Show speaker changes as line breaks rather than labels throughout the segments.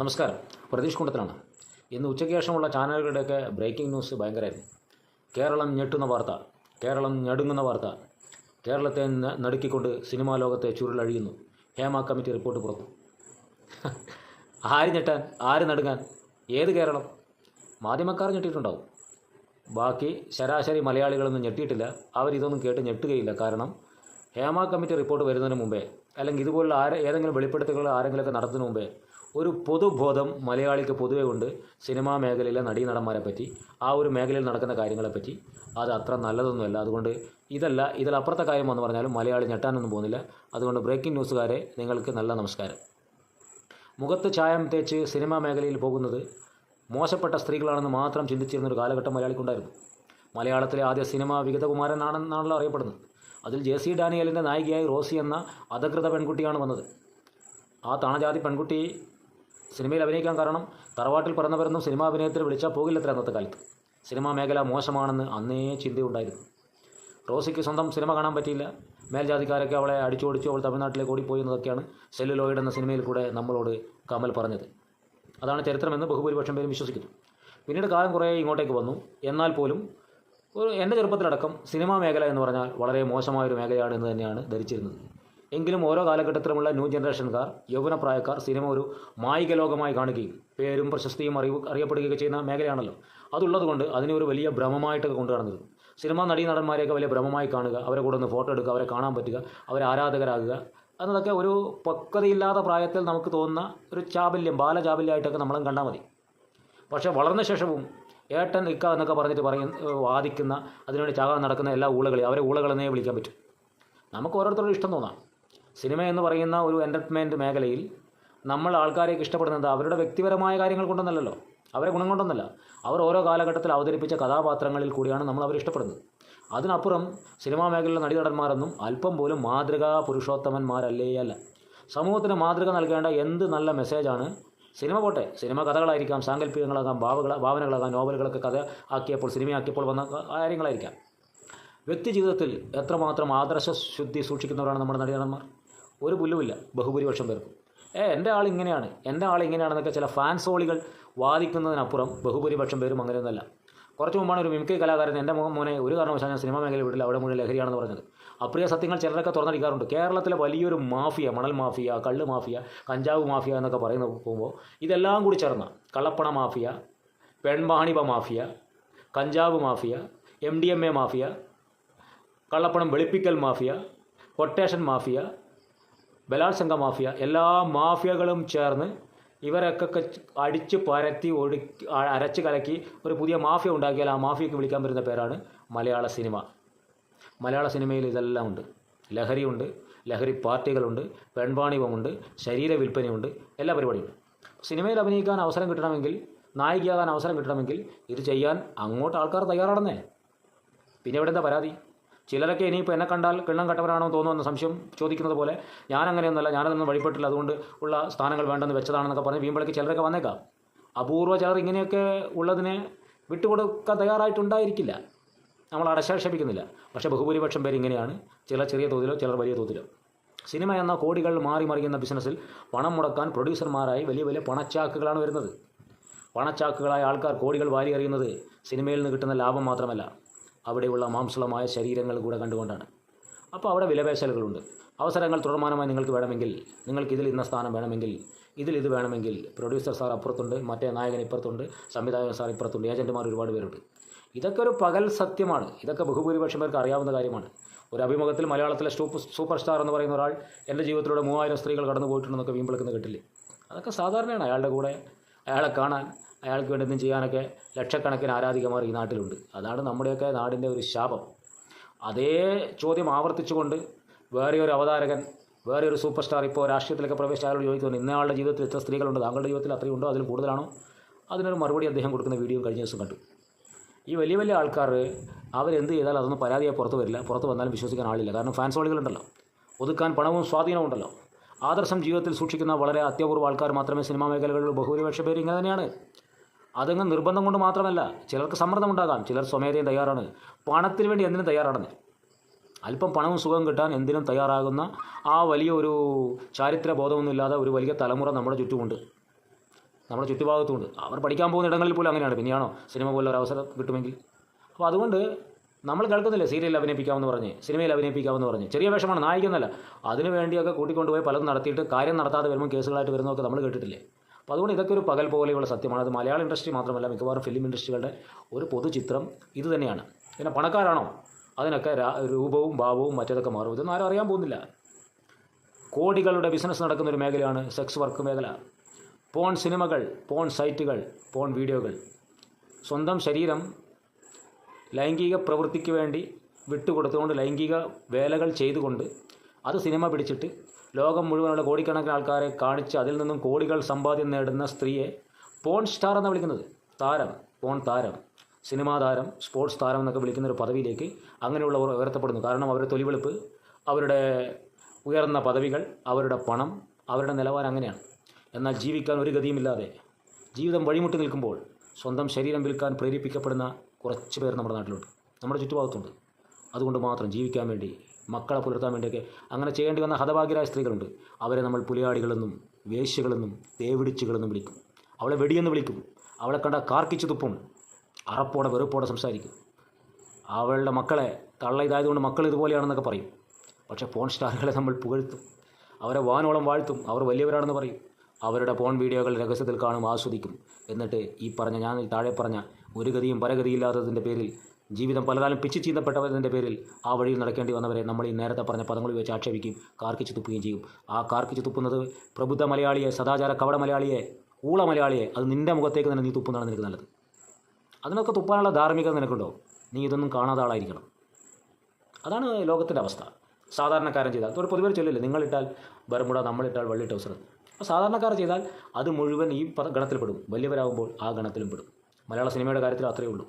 നമസ്കാരം. പ്രതീഷ് കുണ്ടത്തിലാണ് ഇന്ന് ഉച്ചയ്ക്ക് ശേഷമുള്ള ചാനലുകളുടെയൊക്കെ ബ്രേക്കിംഗ് ന്യൂസ് ഭയങ്കരമായിരുന്നു കേരളം ഞെട്ടുന്ന വാർത്ത കേരളം ഞടുങ്ങുന്ന വാർത്ത കേരളത്തെ നടുക്കിക്കൊണ്ട് സിനിമാ ലോകത്തെ ചുരുളഴിയുന്നു. ഹേമ കമ്മിറ്റി റിപ്പോർട്ട് പുറത്തു. ആര് ഞെട്ടാൻ ആര് നടുങ്ങാൻ? ഏത് കേരളം? മാധ്യമക്കാർ ഞെട്ടിയിട്ടുണ്ടാവും. ബാക്കി ശരാശരി മലയാളികളൊന്നും ഞെട്ടിയിട്ടില്ല. അവരിതൊന്നും കേട്ട് ഞെട്ടുകയില്ല. കാരണം ഹേമ കമ്മിറ്റി റിപ്പോർട്ട് വരുന്നതിന് മുമ്പേ അല്ലെങ്കിൽ ഇതുപോലുള്ള ആരെ ഏതെങ്കിലും വെളിപ്പെടുത്തലുകൾ ആരെങ്കിലുമൊക്കെ നടത്തുന്നതിന് മുമ്പേ ഒരു പൊതുബോധം മലയാളിക്ക് പൊതുവെ ഉണ്ട്. സിനിമാ മേഖലയിലെ നടീനടന്മാരെ പറ്റി ആ ഒരു മേഖലയിൽ നടക്കുന്ന കാര്യങ്ങളെപ്പറ്റി അത് അത്ര നല്ലതൊന്നുമല്ല. അതുകൊണ്ട് ഇതല്ല ഇതിലപ്പുറത്തെ കാര്യം എന്ന് പറഞ്ഞാലും മലയാളി ഞെട്ടാനൊന്നും പോകുന്നില്ല. അതുകൊണ്ട് ബ്രേക്കിംഗ് ന്യൂസുകാരെ നിങ്ങൾക്ക് നല്ല നമസ്കാരം. മുഖത്ത് ചായം തേച്ച് സിനിമാ മേഖലയിൽ പോകുന്നത് മോശപ്പെട്ട സ്ത്രീകളാണെന്ന് മാത്രം ചിന്തിച്ചിരുന്ന ഒരു കാലഘട്ടം മലയാളിക്കുണ്ടായിരുന്നു. മലയാളത്തിലെ ആദ്യ സിനിമ വിഗതകുമാരനാണെന്നാണല്ലോ അറിയപ്പെടുന്നത്. അതിൽ ജെ സി ഡാനിയലിന്റെ നായികയായി റോസി എന്ന അധകൃത പെൺകുട്ടിയാണ് വന്നത്. ആ താണജാതി പെൺകുട്ടി സിനിമയിൽ അഭിനയിക്കാൻ കാരണം തറവാട്ടിൽ പിറന്നവരൊന്നും സിനിമാ അഭിനയത്തിൽ വിളിച്ചാൽ പോകില്ലത്ര അന്നത്തെ കാലത്ത്. സിനിമാ മേഖല മോശമാണെന്ന് അന്നേ ചിന്തയുണ്ടായിരുന്നു. റോസിക്ക് സ്വന്തം സിനിമ കാണാൻ പറ്റിയില്ല. മേൽജാതിക്കാരൊക്കെ അവളെ അടിച്ചോടിച്ചു അവൾ തമിഴ്നാട്ടിലേക്ക് ഓടിപ്പോയി എന്നതൊക്കെയാണ് സെല്ലുലോയിഡ് എന്ന സിനിമയിൽ കൂടെ നമ്മളോട് കമൽ പറഞ്ഞത്. അതാണ് ചരിത്രമെന്ന് ബഹുഭൂരിപക്ഷം പേരും വിശ്വസിക്കുന്നു. പിന്നീട് കാലം കുറേ ഇങ്ങോട്ടേക്ക് വന്നു. എന്നാൽ പോലും ഒരു എന്റെ ചെറുപ്പത്തിലടക്കം സിനിമാ മേഖല എന്ന് പറഞ്ഞാൽ വളരെ മോശമായൊരു മേഖലയാണ് എന്ന് തന്നെയാണ് ധരിച്ചിരുന്നത്. എങ്കിലും ഓരോ കാലഘട്ടത്തിലുമുള്ള ന്യൂ ജനറേഷൻകാർ യൗവനപ്രായക്കാർ സിനിമ ഒരു മായിക ലോകമായി കാണുകയും പേരും പ്രശസ്തിയും അറിവ് അറിയപ്പെടുകയൊക്കെ ചെയ്യുന്ന മേഖലയാണല്ലോ. അതുള്ളതുകൊണ്ട് അതിനെ ഒരു വലിയ ഭ്രമമായിട്ടൊക്കെ കൊണ്ടു നടന്നത് സിനിമാ നടീ നടന്മാരെയൊക്കെ വലിയ ഭ്രമമായി കാണുക അവരെ കൂടെ ഒന്ന് ഫോട്ടോ എടുക്കുക അവരെ കാണാൻ പറ്റുക അവരെ ആരാധകരാകുക. എന്നതൊക്കെ ഒരു പക്വതയില്ലാത്ത പ്രായത്തിൽ നമുക്ക് തോന്നുന്ന ഒരു ചാബല്യം ബാലചാബല്യമായിട്ടൊക്കെ നമ്മളും കണ്ടാൽ മതി. പക്ഷേ വളർന്ന ശേഷവും ഏട്ടൻ ഇക്ക എന്നൊക്കെ പറഞ്ഞിട്ട് പറയും വാദിക്കുന്ന അതിനുവേണ്ടി ചാകാൻ നടക്കുന്ന എല്ലാ ഊളകളെയും അവരെ ഊളകളെന്നേ വിളിക്കാൻ പറ്റും. നമുക്ക് ഓരോരുത്തരോടും ഇഷ്ടം തോന്നാം. സിനിമ എന്ന് പറയുന്ന ഒരു എന്റർടൈൻമെന്റ് മേഖലയിൽ നമ്മൾ ആൾക്കാരെയൊക്കെ ഇഷ്ടപ്പെടുന്നത് അവരുടെ വ്യക്തിപരമായ കാര്യങ്ങൾ കൊണ്ടൊന്നല്ലല്ലോ. അവരെ ഗുണം കൊണ്ടൊന്നല്ല. അവർ ഓരോ കാലഘട്ടത്തിൽ അവതരിപ്പിച്ച കഥാപാത്രങ്ങളിൽ കൂടിയാണ് നമ്മൾ അവരെ ഇഷ്ടപ്പെടുന്നത്. അതിനപ്പുറം സിനിമാ മേഖലയിലെ നടീനടന്മാരെന്നും അല്പം പോലും മാതൃകാ പുരുഷോത്തമന്മാരല്ലേ അല്ല. സമൂഹത്തിന് മാതൃക നൽകേണ്ട എന്ത് നല്ല മെസ്സേജാണ് സിനിമ പോട്ടെ. സിനിമ കഥകളായിരിക്കാം സാങ്കല്പികങ്ങളാകാം ഭാവകള ഭാവനകളാകാം നോവലുകളൊക്കെ കഥ ആക്കിയപ്പോൾ സിനിമയാക്കിയപ്പോൾ വന്ന കാര്യങ്ങളായിരിക്കാം. വ്യക്തി ജീവിതത്തിൽ എത്രമാത്രം ആദർശ ശുദ്ധി സൂക്ഷിക്കുന്നവരാണ് നമ്മുടെ നടീനടന്മാർ? ഒരു പുല്ലുമില്ല. ബഹുഭൂരിപക്ഷം പേർക്കും. ഏ എന്റെ ആൾ ഇങ്ങനെയാണ്. എന്റെ ആൾ ഇങ്ങനെയാണെന്നൊക്കെ ചില ഫാൻസോളികൾ വാദിക്കുന്നതിനപ്പുറം ബഹുഭൂരിപക്ഷം പേരും അങ്ങനെയൊന്നല്ല കുറച്ച് മുമ്പാണ് ഒരു മിമിക്രി കലാകാരൻ എന്റെ മുഖം മോനെ ഒരു കാരണവശാൽ ഞാൻ സിനിമാ മേഖല വിടില്ല. അവിടെ മുഴുവൻ ലഹരിയാണെന്ന് പറഞ്ഞത്. അപ്രിയ സത്യങ്ങൾ ചിലരൊക്കെ തുറന്നടിക്കാറുണ്ട്. കേരളത്തിലെ വലിയൊരു മാഫിയ മണൽ മാഫിയ കള്ള് മാഫിയ കഞ്ചാവ് മാഫിയ എന്നൊക്കെ പറയുന്ന പോകുമ്പോൾ ഇതെല്ലാം കൂടി ചേർന്ന കള്ളപ്പണ മാഫിയ പെൺമാണിപ മാഫിയ കഞ്ചാവ് mafia M D M A mafia കള്ളപ്പണം വെളുപ്പിക്കൽ മാഫിയ കൊട്ടേഷൻ മാഫിയ ബലാത്സംഗ മാഫിയ. എല്ലാ മാഫിയകളും ചേർന്ന് ഇവരൊക്കെ അടിച്ച് പരത്തി ഒടുക്കി അരച്ച് കലക്കി ഒരു പുതിയ മാഫിയ ഉണ്ടാക്കിയാൽ ആ മാഫിയക്ക് വിളിക്കാൻ വരുന്ന പേരാണ് മലയാള സിനിമ. മലയാള സിനിമയിൽ ഇതെല്ലാം ഉണ്ട്. ലഹരിയുണ്ട് ലഹരി പാർട്ടികളുണ്ട് പെൺവാണിഭമുണ്ട് ശരീര വിൽപ്പനയുണ്ട് എല്ലാ പരിപാടിയും സിനിമയിൽ അഭിനയിക്കാൻ അവസരം കിട്ടണമെങ്കിൽ നായികയാകാൻ അവസരം കിട്ടണമെങ്കിൽ ഇത് ചെയ്യാൻ അങ്ങോട്ട് ആൾക്കാർ തയ്യാറാണെന്നേ. പിന്നെ ഇവിടെ എന്താ പരാതി? ചിലരൊക്കെ ഇനിയിപ്പോൾ എന്നെ കണ്ടാൽ കിണ്ണം കട്ടവരാണോ തോന്നുമെന്ന സംശയം ചോദിക്കുന്നത് പോലെ ഞാൻ അങ്ങനെയൊന്നുമല്ല ഞാനതൊന്നും വഴിപ്പെട്ടില്ല അതുകൊണ്ട് ഉള്ള സ്ഥാനങ്ങൾ വേണ്ടെന്ന് വെച്ചതാണെന്നൊക്കെ പറഞ്ഞ് വീമ്പളേക്ക് ചിലരൊക്കെ വന്നേക്കാം. അപൂർവ ചിലർ ഇങ്ങനെയൊക്കെ ഉള്ളതിനെ വിട്ടുകൊടുക്കാൻ തയ്യാറായിട്ടുണ്ടായിരിക്കില്ല. നമ്മൾ അടശാക്ഷേപിക്കുന്നില്ല പക്ഷേ ബഹുഭൂരിപക്ഷം പേര് ഇങ്ങനെയാണ്. ചിലർ ചെറിയ തോതിലോ ചിലർ വലിയ തോതിലോ. സിനിമ എന്ന കോടികൾ മാറി മറിയുന്ന ബിസിനസ്സിൽ പണം മുടക്കാൻ പ്രൊഡ്യൂസർമാരായി വലിയ വലിയ പണച്ചാക്കുകളാണ് വരുന്നത്. പണച്ചാക്കുകളായ ആൾക്കാർ കോടികൾ വാരി എറിയുന്നത് സിനിമയിൽ നിന്ന് കിട്ടുന്ന ലാഭം മാത്രമല്ല. അവിടെയുള്ള മാംസളമായ ശരീരങ്ങൾ കൂടെ കണ്ടുകൊണ്ടാണ്. അപ്പോൾ അവിടെ വിലപേശലുകളുണ്ട്. അവസരങ്ങൾ തുടർമാനമായി നിങ്ങൾക്ക് വേണമെങ്കിൽ നിങ്ങൾക്ക് ഇതിൽ ഇന്ന സ്ഥാനം വേണമെങ്കിൽ ഇതിൽ ഇത് വേണമെങ്കിൽ പ്രൊഡ്യൂസർ സാർ അപ്പുറത്തുണ്ട് മറ്റേ നായകൻ ഇപ്പുറത്തുണ്ട് സംവിധായകൻ സാർ ഇപ്പുറത്തുണ്ട് ഏജന്റുമാർ ഒരുപാട് പേരുണ്ട്. ഇതൊക്കെ ഒരു പകൽ സത്യമാണ്. ഇതൊക്കെ ബഹുഭൂരിപക്ഷം പേർക്ക് അറിയാവുന്ന കാര്യമാണ്. ഒരു അഭിമുഖത്തിൽ മലയാളത്തിലെ സൂപ്പർ സൂപ്പർ സ്റ്റാർ എന്ന് പറയുന്ന ഒരാൾ എന്റെ ജീവിതത്തിലൂടെ മൂവായിരം സ്ത്രീകൾ കടന്നു പോയിട്ടുണ്ടെന്നൊക്കെ വീമ്പിളക്കുന്ന കേട്ടില്ലേ? അതൊക്കെ സാധാരണയാണ് അയാളുടെ കൂടെ അയാളെ കാണാൻ അയാൾക്ക് വേണ്ടി ചെയ്യാനൊക്കെ ലക്ഷക്കണക്കിന് ആരാധികമാർ ഈ നാട്ടിലുണ്ട്. അതാണ് നമ്മുടെയൊക്കെ നാടിന്റെ ഒരു ശാപം. അതേ ചോദ്യം ആവർത്തിച്ചുകൊണ്ട് വേറെ ഒരു അവതാരകൻ വേറെ ഒരു സൂപ്പർ സ്റ്റാർ ഇപ്പോൾ രാഷ്ട്രീയത്തിലൊക്കെ പ്രവേശിച്ച അയാളോട് ചോദിക്കുന്നു ഇന്നയാളുടെ ജീവിതത്തിൽ എത്ര സ്ത്രീകളുണ്ട്? താങ്കളുടെ ജീവിതത്തിൽ അത്രയും ഉണ്ടോ? അതിൽ കൂടുതലാണോ? അതിനൊരു മറുപടി അദ്ദേഹം കൊടുക്കുന്ന വീഡിയോ കഴിഞ്ഞ ദിവസം കണ്ടു. ഈ വലിയ വലിയ ആൾക്കാർ അവരെന്ത് ചെയ്താലും അതൊന്നും പരാതിയായി പുറത്ത് വരില്ല. പുറത്ത് വന്നാലും വിശ്വസിക്കാൻ ആളില്ല. കാരണം ഫാൻസ് ഫാൻസോളികളുണ്ടല്ലോ ഒതുക്കാൻ പണവും സ്വാധീനവും ഉണ്ടല്ലോ. ആദർശം ജീവിതത്തിൽ സൂക്ഷിക്കുന്ന വളരെ അത്യപൂർവ ആൾക്കാർ മാത്രമേ സിനിമാ മേഖലകളിൽ ബഹുഭൂരിപക്ഷ പേര് ഇങ്ങനെ തന്നെയാണ്. അതങ്ങ് നിർബന്ധം കൊണ്ട് മാത്രമല്ല ചിലർക്ക് സമ്മർദ്ദം ഉണ്ടാകാം. ചിലർ സ്വമേധയും തയ്യാറാണ്. പണത്തിന് വേണ്ടി എന്തിനും തയ്യാറാണെന്ന് അല്പം പണവും സുഖം കിട്ടാൻ എന്തിനും തയ്യാറാകുന്ന ആ വലിയ ഒരു ചാരിത്ര ബോധമൊന്നുമില്ലാതെ ഒരു വലിയ തലമുറ നമ്മുടെ ചുറ്റുമുണ്ട്. നമ്മുടെ ചുറ്റുഭാഗത്തുമുണ്ട്. അവർ പഠിക്കാൻ പോകുന്ന ഇടങ്ങളിൽ പോലും അങ്ങനെയാണ്. പിന്നെയാണോ? സിനിമ പോലെ ഒരു അവസരം കിട്ടുമെങ്കിൽ. അപ്പോൾ അതുകൊണ്ട് നമ്മൾ കേൾക്കുന്നില്ലേ? സീരിയലിൽ അഭിനയിപ്പിക്കാമെന്ന് പറഞ്ഞ് സിനിമയിൽ അഭിനയിപ്പിക്കാമെന്ന് പറഞ്ഞ്. ചെറിയ വേഷമാണ്. നായിക്കുന്നല്ല അതിനു വേണ്ടിയൊക്കെ കൂട്ടിക്കൊണ്ടുപോയി പലതും നടത്തിയിട്ട് കാര്യം നടത്താതെ വരുമ്പോൾ കേസുകളായിട്ട് വരുന്നതൊക്കെ നമ്മൾ കേട്ടിട്ടില്ലേ? അപ്പോൾ അതുകൊണ്ട് ഇതൊക്കെ ഒരു പകൽ പോലെയുള്ള സത്യമാണ്. അത് മലയാള ഇൻഡസ്ട്രി മാത്രമല്ല മിക്കവാറും ഫിലിം ഇൻഡസ്ട്രികളുടെ ഒരു പൊതുചിത്രം ഇത് തന്നെയാണ്. പിന്നെ പണക്കാരാണോ? അതിനൊക്കെ രൂപവും ഭാവവും മറ്റേതൊക്കെ മാറും. ഇതൊന്നും ആരും അറിയാൻ പോകുന്നില്ല. കോടികളുടെ ബിസിനസ് നടക്കുന്ന ഒരു മേഖലയാണ് സെക്സ് വർക്ക് മേഖല. പോൺ സിനിമകൾ പോൺ സൈറ്റുകൾ പോൺ വീഡിയോകൾ സ്വന്തം ശരീരം ലൈംഗിക പ്രവൃത്തിക്ക് വേണ്ടി വിട്ടുകൊടുത്തുകൊണ്ട് ലൈംഗിക വേലകൾ ചെയ്തുകൊണ്ട് അത് സിനിമ പിടിച്ചിട്ട് ലോകം മുഴുവനുള്ള കോടിക്കണക്കിന് ആൾക്കാരെ കാണിച്ച് അതിൽ നിന്നും കോടികൾ സമ്പാദ്യം നേടുന്ന സ്ത്രീയെ പോൺ സ്റ്റാർ എന്നാണ് വിളിക്കുന്നത്. താരം പോൺ താരം. സിനിമാ താരം സ്പോർട്സ് താരം എന്നൊക്കെ വിളിക്കുന്ന ഒരു പദവിയിലേക്ക് അങ്ങനെയുള്ളവർ ഉയർത്തപ്പെടുന്നു. കാരണം അവരുടെ തൊലിവെളുപ്പ് അവരുടെ ഉയർന്ന പദവികൾ അവരുടെ പണം അവരുടെ നിലവാരം അങ്ങനെയാണ്. എന്നാൽ ജീവിക്കാൻ ഒരു ഗതിയുമില്ലാതെ ജീവിതം വഴിമുട്ടി നിൽക്കുമ്പോൾ സ്വന്തം ശരീരം വിൽക്കാൻ പ്രേരിപ്പിക്കപ്പെടുന്ന കുറച്ച് പേർ നമ്മുടെ നാട്ടിലുണ്ട്. നമ്മുടെ ചുറ്റുഭാഗത്തുണ്ട്. അതുകൊണ്ട് മാത്രം ജീവിക്കാൻ വേണ്ടി മക്കളെ പുലർത്താൻ വേണ്ടിയൊക്കെ അങ്ങനെ ചെയ്യേണ്ടി വന്ന ഹതഭാഗ്യരായ സ്ത്രീകളുണ്ട്. അവരെ നമ്മൾ പുലിയാടികളെന്നും വേശ്യകളെന്നും തേവിടിച്ചുകളെന്നും വിളിക്കും. അവളെ വെടിയെന്ന് വിളിക്കും. അവളെ കണ്ട കാർക്കിച്ചു തുപ്പും. അറപ്പോടെ വെറുപ്പോടെ സംസാരിക്കും. അവളുടെ മക്കളെ തള്ള ഇതായതുകൊണ്ട് മക്കൾ ഇതുപോലെയാണെന്നൊക്കെ പറയും. പക്ഷേ പോൺ സ്റ്റാറുകളെ നമ്മൾ പുകഴ്ത്തും. അവരെ വാനോളം വാഴ്ത്തും. അവർ വലിയവരാണെന്ന് പറയും. അവരുടെ പോൺ വീഡിയോകൾ രഹസ്യത്തിൽ കാണും ആസ്വദിക്കും. എന്നിട്ട് ഈ പറഞ്ഞ ഞാൻ താഴെ പറഞ്ഞ ഒരു ഗതിയും പരഗതിയില്ലാത്തതിന്റെ പേരിൽ ജീവിതം പലകാലം പിച്ച് ചീന്തപ്പെട്ടവരതിന്റെ പേരിൽ ആ വഴിയിൽ നടക്കേണ്ടി വന്നവരെ നമ്മൾ ഈ നേരത്തെ പറഞ്ഞ പദങ്ങൾ വെച്ച് ആക്ഷേപിക്കും കാർക്കിച്ച് തുപ്പുകയും ചെയ്യും. ആ കാർക്കിച്ച് തുപ്പുന്നത് പ്രബുദ്ധ മലയാളിയെ സദാചാര കവട മലയാളിയെ ഊള മലയാളിയെ അത് നിന്റെ മുഖത്തേക്ക് തന്നെ നീ തുപ്പുന്നതാണ് നിനക്ക് നല്ലത്. അതിനൊക്കെ തുപ്പാനുള്ള ധാർമ്മികത നിനക്കുണ്ടോ? നീ ഇതൊന്നും കാണാത്ത ആളായിരിക്കണം. അതാണ് ലോകത്തിന്റെ അവസ്ഥ. സാധാരണക്കാരൻ ചെയ്താൽ ഒരു പൊതുവെ ചൊല്ലില്ല നിങ്ങളിട്ടാൽ ബർമുട നമ്മളിട്ടാൽ വെള്ളി ടൗസർ അപ്പോൾ സാധാരണക്കാർ ചെയ്താൽ അത് മുഴുവൻ ഈ ഗണത്തിൽപ്പെടും വലിയവരാകുമ്പോൾ ആ ഗണത്തിലും പെടും. മലയാള സിനിമയുടെ കാര്യത്തിൽ അത്രയേ ഉള്ളൂ.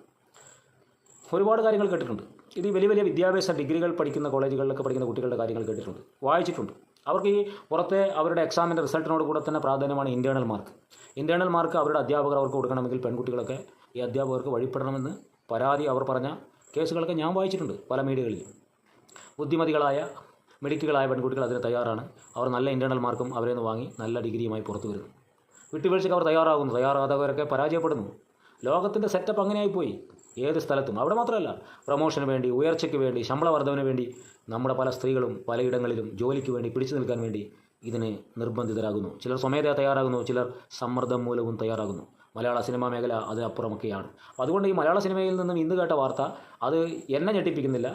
ഒരുപാട് കാര്യങ്ങൾ കേട്ടിട്ടുണ്ട്. ഇത് വലിയ വലിയ വിദ്യാഭ്യാസ ഡിഗ്രികൾ പഠിക്കുന്ന കോളേജുകളിലൊക്കെ പഠിക്കുന്ന കുട്ടികളുടെ കാര്യങ്ങൾ കേട്ടിട്ടുണ്ട്. വായിച്ചിട്ടുണ്ട്. അവർക്ക് ഈ പുറത്തെ അവരുടെ എക്സാമിന്റെ റിസൾട്ടിനോട് കൂടെ തന്നെ പ്രാധാന്യമാണ് ഇന്റേർണൽ മാർക്ക് ഇന്റേർണൽ മാർക്ക് അവരുടെ അധ്യാപകർ അവർക്ക് കൊടുക്കണമെങ്കിൽ പെൺകുട്ടികളൊക്കെ ഈ അധ്യാപകർക്ക് വഴിപ്പെടണമെന്ന് പരാതി അവർ പറഞ്ഞ കേസുകളൊക്കെ ഞാൻ വായിച്ചിട്ടുണ്ട് പല മീഡിയകളിൽ ബുദ്ധിമതികളായ മെഡിക്കുകളായ പെൺകുട്ടികൾ അതിന് തയ്യാറാണ്. അവർ നല്ല ഇന്റേർണൽ മാർക്കും അവരെ നിന്ന് വാങ്ങി നല്ല ഡിഗ്രിയുമായി പുറത്തു വരുന്നു. വിട്ടുവീഴ്ചയ്ക്ക് അവർ തയ്യാറാകുന്നു. തയ്യാറാകാത്തവരൊക്കെ പരാജയപ്പെടുന്നു. ലോകത്തിന്റെ സെറ്റപ്പ് അങ്ങനെയായിപ്പോയി. ഏത് സ്ഥലത്തും. അവിടെ മാത്രമല്ല പ്രൊമോഷന് വേണ്ടി ഉയർച്ചയ്ക്ക് വേണ്ടി ശമ്പള വർധവിന് വേണ്ടി നമ്മുടെ പല സ്ത്രീകളും പലയിടങ്ങളിലും ജോലിക്ക് വേണ്ടി പിടിച്ചു നിൽക്കാൻ വേണ്ടി ഇതിന് നിർബന്ധിതരാകുന്നു. ചിലർ സ്വമേധയാ തയ്യാറാകുന്നു ചിലർ സമ്മർദ്ദം മൂലവും തയ്യാറാകുന്നു. മലയാള സിനിമാ മേഖല അതിനപ്പുറമൊക്കെയാണ് അതുകൊണ്ട് ഈ മലയാള സിനിമയിൽ നിന്നും ഇന്ന് കേട്ട വാർത്ത അത് എന്നെ ഞെട്ടിപ്പിക്കുന്നില്ല.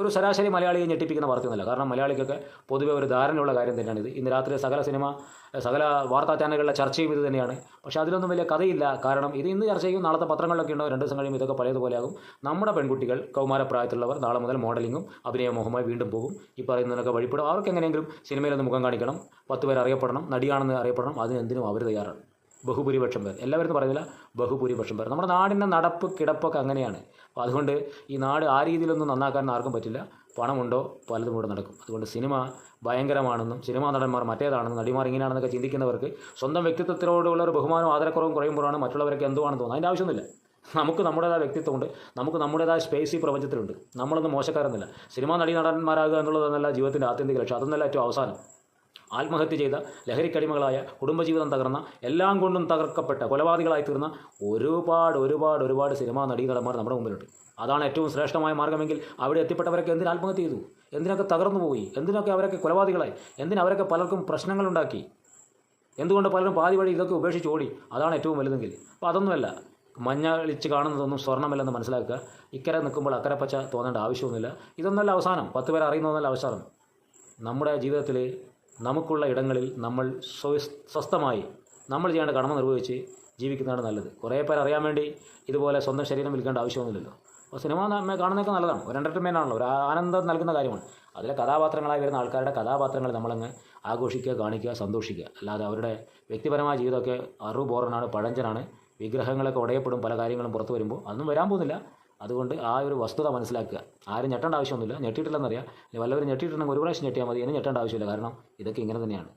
ഒരു ശരാശരി മലയാളിയെ ഞെട്ടിപ്പിക്കുന്ന വാർത്തയൊന്നുമല്ല. കാരണം മലയാളിക്കൊക്കെ പൊതുവെ ഒരു ധാരണയുള്ള കാര്യം തന്നെയാണ് ഇത്. ഇന്ന് രാത്രി സകല സിനിമ സകല വാർത്താ ചാനലുകളിലെ ചർച്ചയും ഇത് തന്നെയാണ്. പക്ഷേ അതിലൊന്നും വലിയ കഥയില്ല. കാരണം ഇത് ഇന്ന് ചർച്ച ചെയ്യും നാളത്തെ പത്രങ്ങളിലൊക്കെ ഉണ്ടോ രണ്ട് ദിവസം കഴിയുമ്പോൾ ഇതൊക്കെ പഴയതുപോലെയാകും. നമ്മുടെ പെൺകുട്ടികൾ കൗമാരപ്രായത്തിലുള്ളവർ നാളെ മുതൽ മോഡലിങ്ങും അഭിനയമോഹമായി വീണ്ടും പോകും. ഈ പറയുന്നതിനൊക്കെ വഴിപ്പെടും. അവർക്ക് എങ്ങനെയെങ്കിലും സിനിമയിലൊന്ന് മുഖം കാണിക്കണം. പത്ത് പേർ അറിയപ്പെടണം നടിയാണെന്ന് അറിയപ്പെടണം. അതിനെന്തിനും അവർ തയ്യാറാണ്. ബഹുഭൂരിപക്ഷം പേർ. എല്ലാവരും പറയുന്നില്ല ബഹുഭൂരിപക്ഷം പേർ. നമ്മുടെ നാടിന്റെ നടപ്പ് കിടപ്പൊക്കെ അങ്ങനെയാണ്. അപ്പോൾ അതുകൊണ്ട് ഈ നാട് ആ രീതിയിലൊന്നും നന്നാക്കാൻ ആർക്കും പറ്റില്ല. പണമുണ്ടോ? പലതും കൂടെ നടക്കും. അതുകൊണ്ട് സിനിമ ഭയങ്കരമാണെന്നും സിനിമാ നടന്മാർ മറ്റേതാണെന്നും നടിമാർ ഇങ്ങനെയാണെന്നൊക്കെ ചിന്തിക്കുന്നവർക്ക് സ്വന്തം വ്യക്തിത്വത്തിനോടുള്ള ഒരു ബഹുമാനവും ആദരക്കുറവും കുറയുമ്പോഴാണ് മറ്റുള്ളവരൊക്കെ എന്തുവാണെന്ന് തോന്നുന്നത്. അതിന്റെ ആവശ്യമൊന്നുമില്ല. നമുക്ക് നമ്മുടേതായ വ്യക്തിത്വമുണ്ട്. നമുക്ക് നമ്മുടേതായ സ്പേസ് ഈ പ്രപഞ്ചത്തിലുണ്ട്. നമ്മളൊന്നും മോശക്കാരൊന്നുമില്ല. സിനിമാ നടി നടന്മാരാകുക എന്നുള്ളതെന്നല്ല ജീവിതത്തിന്റെ ആത്യന്തിക ലക്ഷ്യം. അതൊന്നല്ല ഏറ്റവും അവസാനം. ആത്മഹത്യ ചെയ്ത ലഹരിക്കടിമകളായ കുടുംബജീവിതം തകർന്ന എല്ലാം കൊണ്ടും തകർക്കപ്പെട്ട കൊലപാതകളായി തീർന്ന ഒരുപാട് ഒരുപാട് ഒരുപാട് സിനിമാ നടീനടന്മാർ നമ്മുടെ മുമ്പിലുണ്ട്. അതാണ് ഏറ്റവും ശ്രേഷ്ഠമായ മാർഗമെങ്കിൽ അവിടെ എത്തിപ്പെട്ടവരൊക്കെ എന്തിന് ആത്മഹത്യ ചെയ്തു? എന്തിനൊക്കെ തകർന്നു പോയി? എന്തിനൊക്കെ അവരൊക്കെ കൊലപാതകളായി? എന്തിനവരൊക്കെ പലർക്കും പ്രശ്നങ്ങളുണ്ടാക്കി? എന്തുകൊണ്ട് പലരും പാതി വഴി ഇതൊക്കെ ഉപേക്ഷിച്ച് ഓടി? അതാണ് ഏറ്റവും വലുതെങ്കിൽ. അപ്പോൾ അതൊന്നുമല്ല. മഞ്ഞളിച്ച് കാണുന്നതൊന്നും സ്വർണമല്ലെന്ന് മനസ്സിലാക്കുക. ഇക്കരെ നിൽക്കുമ്പോൾ അക്കരെ പച്ച തോന്നേണ്ട ആവശ്യമൊന്നുമില്ല. ഇതൊന്നല്ല അവസാനം. പത്ത് പേരെ അറിയുന്നതൊന്നല്ല അവസാനം. നമ്മുടെ ജീവിതത്തിൽ നമുക്കുള്ള ഇടങ്ങളിൽ നമ്മൾ സ്വസ്ഥമായി നമ്മൾ ചെയ്യേണ്ട കടമ നിർവഹിച്ച് ജീവിക്കുന്നതാണ് നല്ലത്. കുറേ പേർ അറിയാൻ വേണ്ടി ഇതുപോലെ സ്വന്തം ശരീരം വിൽക്കേണ്ട ആവശ്യമൊന്നുമില്ലല്ലോ. അപ്പോൾ സിനിമ കാണുന്നതൊക്കെ നല്ലതാണ്. ഒരു എന്റർടൈൻമെന്റ് ആണല്ലോ. ഒരു ആനന്ദം നൽകുന്ന കാര്യമാണ്. അതിലെ കഥാപാത്രങ്ങളായി വരുന്ന ആൾക്കാരുടെ കഥാപാത്രങ്ങൾ നമ്മളങ്ങ് ആഘോഷിക്കുക കാണിക്കുക സന്തോഷിക്കുക. അല്ലാതെ അവരുടെ വ്യക്തിപരമായ ജീവിതമൊക്കെ അറു ബോറനാണ് പഴഞ്ചനാണ്. വിഗ്രഹങ്ങളൊക്കെ ഉടയപ്പെടും പല കാര്യങ്ങളും പുറത്തു വരുമ്പോൾ. അതൊന്നും വരാൻ പോകുന്നില്ല. അതുകൊണ്ട് ആ ഒരു വസ്തുത മനസ്സിലാക്കുക. ആരും ഞെട്ടേണ്ട ആവശ്യമൊന്നുമില്ല. ഞെട്ടിയിട്ടില്ലെന്നറിയാം. വല്ലവരും ഞെട്ടിയിട്ടുണ്ടെങ്കിൽ ഒരു പ്രാവശ്യം ഞെട്ടിയാൽ മതി. ഇനി ഞെട്ടേണ്ട ആവശ്യമില്ല. കാരണം ഇതൊക്കെ ഇങ്ങനെ തന്നെയാണ്.